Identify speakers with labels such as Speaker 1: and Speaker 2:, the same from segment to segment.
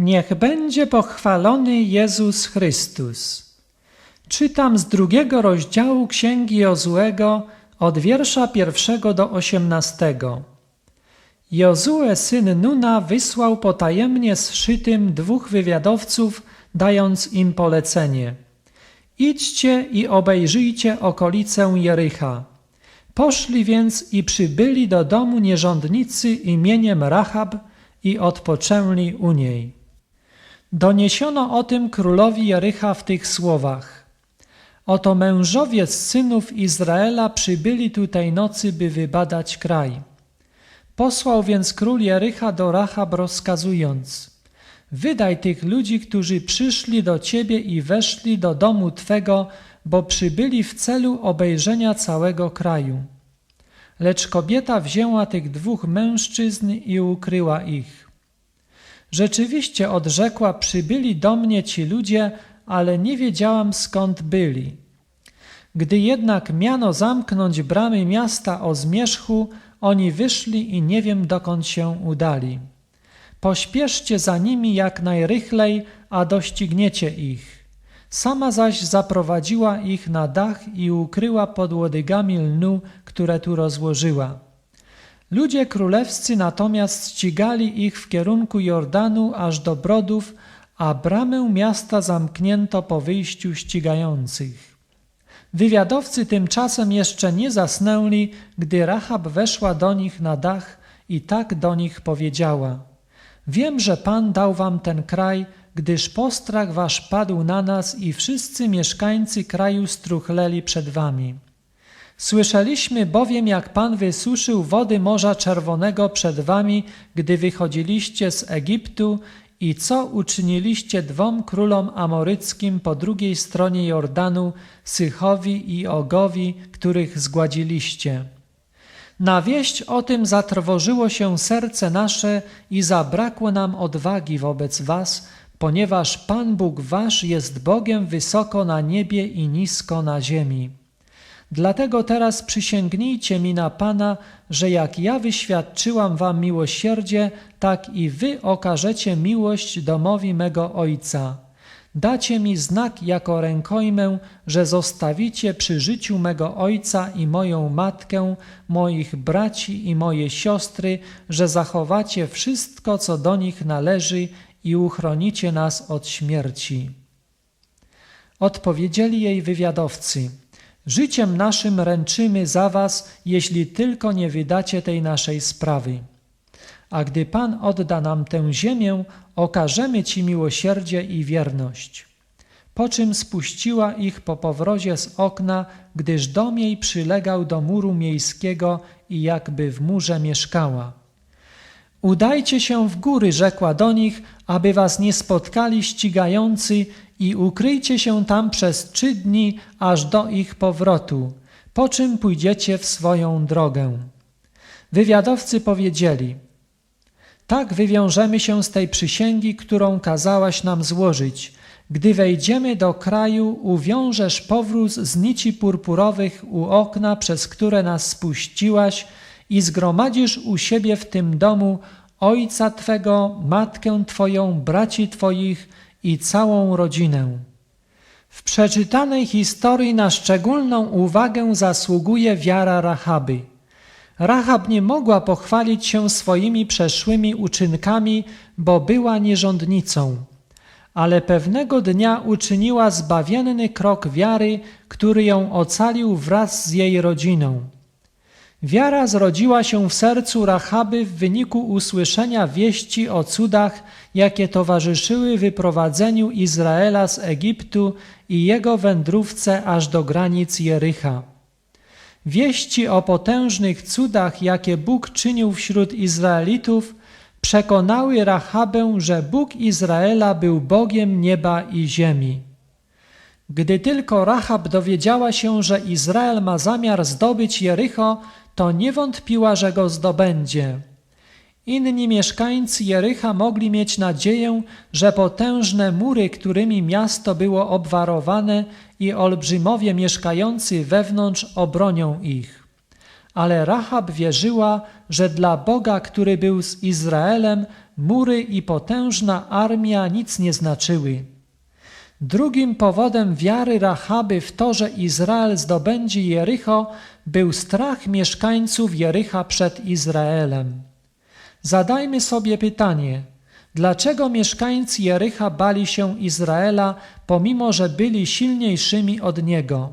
Speaker 1: Niech będzie pochwalony Jezus Chrystus. Czytam z drugiego rozdziału Księgi Jozuego od wiersza pierwszego do osiemnastego. Jozue syn Nuna wysłał potajemnie zszytym dwóch wywiadowców, dając im polecenie. Idźcie i obejrzyjcie okolicę Jericha. Poszli więc i przybyli do domu nierządnicy imieniem Rahab i odpoczęli u niej. Doniesiono o tym królowi Jericha w tych słowach. Oto mężowie z synów Izraela przybyli tutaj nocy, by wybadać kraj. Posłał więc król Jericha do Rahab rozkazując Wydaj tych ludzi, którzy przyszli do ciebie i weszli do domu twego, bo przybyli w celu obejrzenia całego kraju. Lecz kobieta wzięła tych dwóch mężczyzn i ukryła ich. Rzeczywiście odrzekła, przybyli do mnie ci ludzie, ale nie wiedziałam skąd byli. Gdy jednak miano zamknąć bramy miasta o zmierzchu, oni wyszli i nie wiem dokąd się udali. Pośpieszcie za nimi jak najrychlej, a dościgniecie ich. Sama zaś zaprowadziła ich na dach i ukryła pod łodygami lnu, które tu rozłożyła. Ludzie królewscy natomiast ścigali ich w kierunku Jordanu aż do brodów, a bramę miasta zamknięto po wyjściu ścigających. Wywiadowcy tymczasem jeszcze nie zasnęli, gdy Rahab weszła do nich na dach i tak do nich powiedziała: Wiem, że Pan dał wam ten kraj, gdyż postrach wasz padł na nas i wszyscy mieszkańcy kraju struchleli przed wami. Słyszeliśmy bowiem, jak Pan wysuszył wody Morza Czerwonego przed wami, gdy wychodziliście z Egiptu i co uczyniliście dwom królom amoryckim po drugiej stronie Jordanu, Sychowi i Ogowi, których zgładziliście. Na wieść o tym zatrwożyło się serce nasze i zabrakło nam odwagi wobec was, ponieważ Pan Bóg wasz jest Bogiem wysoko na niebie i nisko na ziemi. Dlatego teraz przysięgnijcie mi na Pana, że jak ja wyświadczyłam wam miłosierdzie, tak i wy okażecie miłość domowi mego Ojca. Dacie mi znak jako rękojmę, że zostawicie przy życiu mego Ojca i moją matkę, moich braci i moje siostry, że zachowacie wszystko, co do nich należy i uchronicie nas od śmierci. Odpowiedzieli jej wywiadowcy – Życiem naszym ręczymy za was, jeśli tylko nie wydacie tej naszej sprawy. A gdy Pan odda nam tę ziemię, okażemy Ci miłosierdzie i wierność. Po czym spuściła ich po powrozie z okna, gdyż dom jej przylegał do muru miejskiego i jakby w murze mieszkała. Udajcie się w góry, rzekła do nich, aby was nie spotkali ścigający i ukryjcie się tam przez trzy dni, aż do ich powrotu, po czym pójdziecie w swoją drogę. Wywiadowcy powiedzieli, tak wywiążemy się z tej przysięgi, którą kazałaś nam złożyć. Gdy wejdziemy do kraju, uwiążesz powróz z nici purpurowych u okna, przez które nas spuściłaś i zgromadzisz u siebie w tym domu ojca Twego, matkę Twoją, braci Twoich, i całą rodzinę. W przeczytanej historii na szczególną uwagę zasługuje wiara Rahaby. Rahab nie mogła pochwalić się swoimi przeszłymi uczynkami, bo była nierządnicą, ale pewnego dnia uczyniła zbawienny krok wiary, który ją ocalił wraz z jej rodziną. Wiara zrodziła się w sercu Rachaby w wyniku usłyszenia wieści o cudach, jakie towarzyszyły wyprowadzeniu Izraela z Egiptu i jego wędrówce aż do granic Jericha. Wieści o potężnych cudach, jakie Bóg czynił wśród Izraelitów, przekonały Rachabę, że Bóg Izraela był Bogiem nieba i ziemi. Gdy tylko Rahab dowiedziała się, że Izrael ma zamiar zdobyć Jericho, to nie wątpiła, że go zdobędzie. Inni mieszkańcy Jericha mogli mieć nadzieję, że potężne mury, którymi miasto było obwarowane i olbrzymowie mieszkający wewnątrz obronią ich. Ale Rahab wierzyła, że dla Boga, który był z Izraelem, mury i potężna armia nic nie znaczyły. Drugim powodem wiary Rachaby w to, że Izrael zdobędzie Jericho, był strach mieszkańców Jericha przed Izraelem. Zadajmy sobie pytanie, dlaczego mieszkańcy Jericha bali się Izraela, pomimo że byli silniejszymi od niego?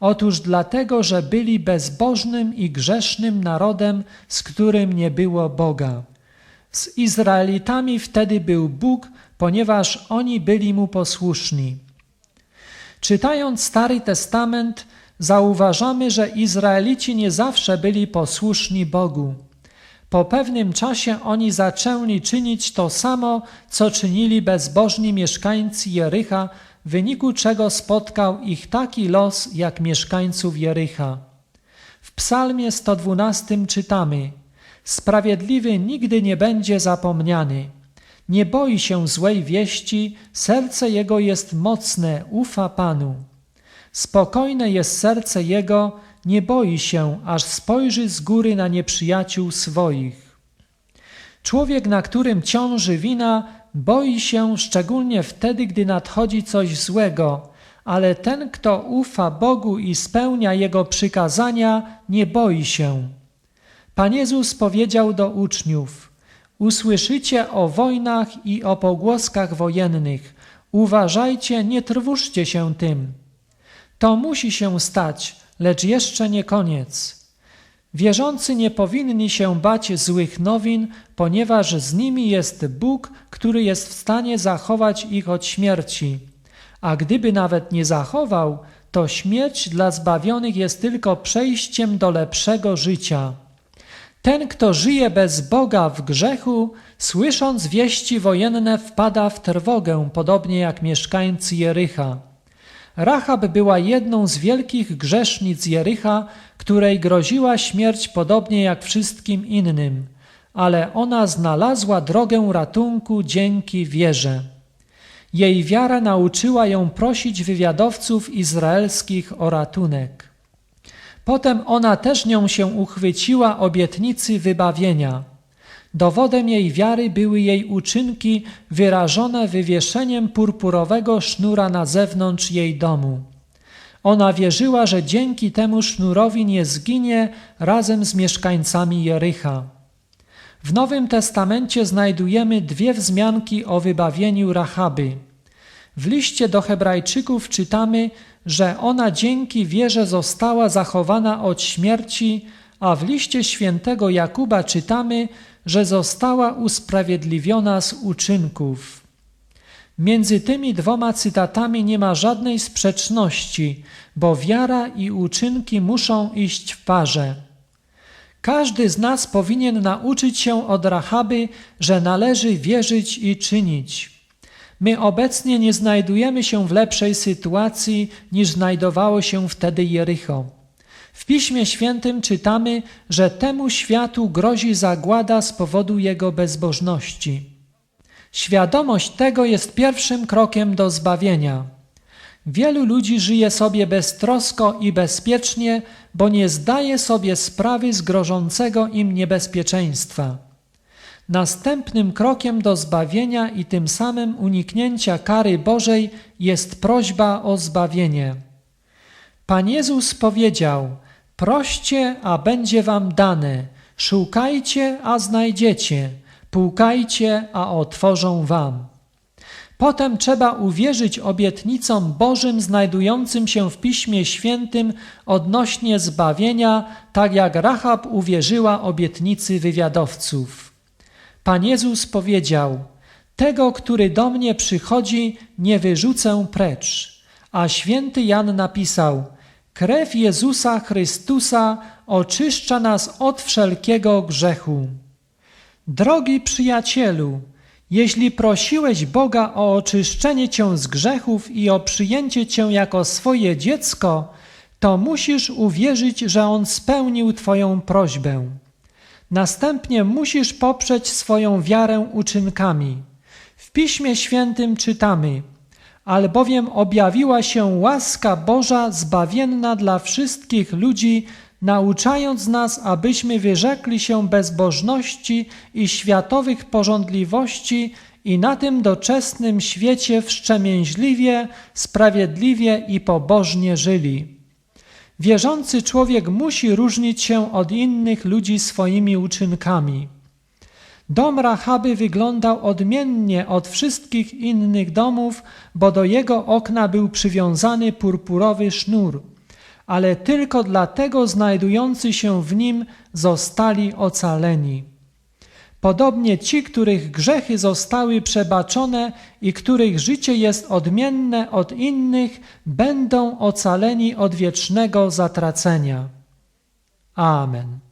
Speaker 1: Otóż dlatego, że byli bezbożnym i grzesznym narodem, z którym nie było Boga. Z Izraelitami wtedy był Bóg, ponieważ oni byli mu posłuszni. Czytając Stary Testament, zauważamy, że Izraelici nie zawsze byli posłuszni Bogu. Po pewnym czasie oni zaczęli czynić to samo, co czynili bezbożni mieszkańcy Jericha, w wyniku czego spotkał ich taki los jak mieszkańców Jericha. W Psalmie 112 czytamy: Sprawiedliwy nigdy nie będzie zapomniany. Nie boi się złej wieści, serce jego jest mocne, ufa Panu. Spokojne jest serce jego, nie boi się, aż spojrzy z góry na nieprzyjaciół swoich. Człowiek, na którym ciąży wina, boi się szczególnie wtedy, gdy nadchodzi coś złego, ale ten, kto ufa Bogu i spełnia Jego przykazania, nie boi się. Pan Jezus powiedział do uczniów: Usłyszycie o wojnach i o pogłoskach wojennych. Uważajcie, nie trwóżcie się tym. To musi się stać, lecz jeszcze nie koniec. Wierzący nie powinni się bać złych nowin, ponieważ z nimi jest Bóg, który jest w stanie zachować ich od śmierci. A gdyby nawet nie zachował, to śmierć dla zbawionych jest tylko przejściem do lepszego życia. Ten, kto żyje bez Boga w grzechu, słysząc wieści wojenne, wpada w trwogę, podobnie jak mieszkańcy Jericha. Rahab była jedną z wielkich grzesznic Jericha, której groziła śmierć podobnie jak wszystkim innym, ale ona znalazła drogę ratunku dzięki wierze. Jej wiara nauczyła ją prosić wywiadowców izraelskich o ratunek. Potem ona też nią się uchwyciła obietnicy wybawienia. Dowodem jej wiary były jej uczynki wyrażone wywieszeniem purpurowego sznura na zewnątrz jej domu. Ona wierzyła, że dzięki temu sznurowi nie zginie razem z mieszkańcami Jericha. W Nowym Testamencie znajdujemy dwie wzmianki o wybawieniu Rachaby. W liście do Hebrajczyków czytamy, że ona dzięki wierze została zachowana od śmierci, a w liście świętego Jakuba czytamy, że została usprawiedliwiona z uczynków. Między tymi dwoma cytatami nie ma żadnej sprzeczności, bo wiara i uczynki muszą iść w parze. Każdy z nas powinien nauczyć się od Rachaby, że należy wierzyć i czynić. My obecnie nie znajdujemy się w lepszej sytuacji niż znajdowało się wtedy Jericho. W Piśmie Świętym czytamy, że temu światu grozi zagłada z powodu jego bezbożności. Świadomość tego jest pierwszym krokiem do zbawienia. Wielu ludzi żyje sobie beztrosko i bezpiecznie, bo nie zdaje sobie sprawy z grożącego im niebezpieczeństwa. Następnym krokiem do zbawienia i tym samym uniknięcia kary Bożej jest prośba o zbawienie. Pan Jezus powiedział: Proście, a będzie wam dane, szukajcie, a znajdziecie, pukajcie, a otworzą wam. Potem trzeba uwierzyć obietnicom Bożym znajdującym się w Piśmie Świętym odnośnie zbawienia, tak jak Rahab uwierzyła obietnicy wywiadowców. Pan Jezus powiedział: Tego, który do mnie przychodzi, nie wyrzucę precz. A święty Jan napisał: Krew Jezusa Chrystusa oczyszcza nas od wszelkiego grzechu. Drogi przyjacielu, jeśli prosiłeś Boga o oczyszczenie cię z grzechów i o przyjęcie cię jako swoje dziecko, to musisz uwierzyć, że On spełnił Twoją prośbę. Następnie musisz poprzeć swoją wiarę uczynkami. W Piśmie Świętym czytamy: Albowiem objawiła się łaska Boża zbawienna dla wszystkich ludzi nauczając nas, abyśmy wyrzekli się bezbożności i światowych porządliwości i na tym doczesnym świecie wszczemięźliwie, sprawiedliwie i pobożnie żyli. Wierzący człowiek musi różnić się od innych ludzi swoimi uczynkami. Dom Rachaby wyglądał odmiennie od wszystkich innych domów, bo do jego okna był przywiązany purpurowy sznur, ale tylko dlatego znajdujący się w nim zostali ocaleni. Podobnie ci, których grzechy zostały przebaczone i których życie jest odmienne od innych, będą ocaleni od wiecznego zatracenia. Amen.